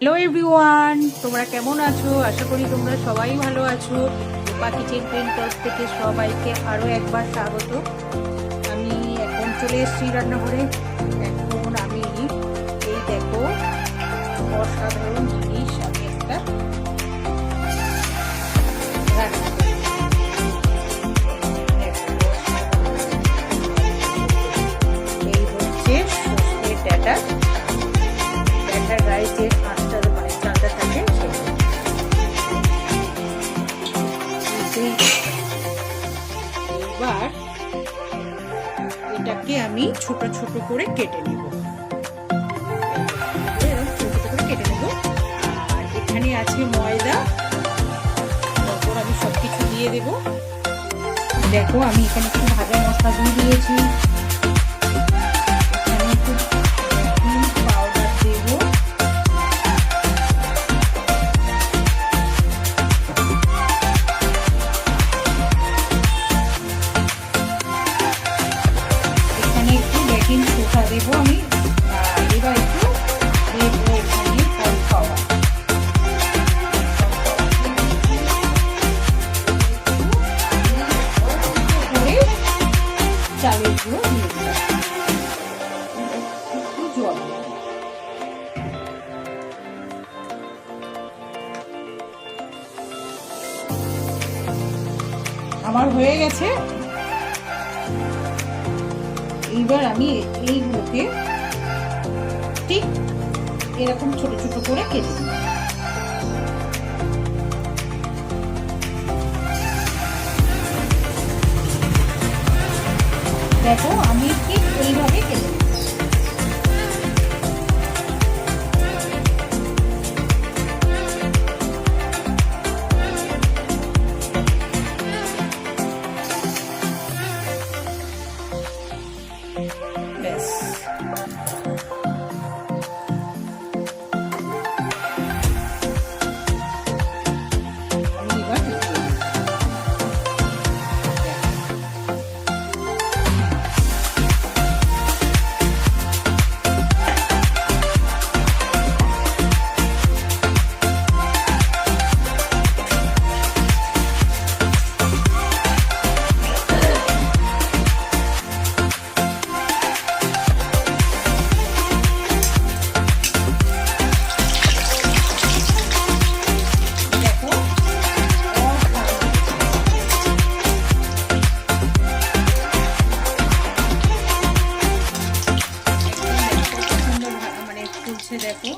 Hello everyone তোমরা কেমন আছো? আশা করি তোমরা সবাই ভালো আছো। রূপা কিচেন প্রিন্টার্স থেকে সবাইকে আরও একবার স্বাগত। আমি এখন চলে এসেছি রান্নাঘরে। এখন আমি এই দেখো অসাধারণ এবার এটাকে আমি ছোট ছোট করে কেটে নেব। ছোট ছোট করে কেটে নেব। আর এখানে আছে ময়দা। তারপর আমি সব কিছু দিয়ে দেবো। দেখো আমি এখানে একটু ভাজা মশলা দিয়ে দিয়েছি। আমার হয়ে গেছে। এইবার আমি এইগুলোকে ঠিক এরকম ছোট ছোট করে কেটে দিই দেখো আমি ঠিক এইভাবে কেটে ব্যাস দেখো।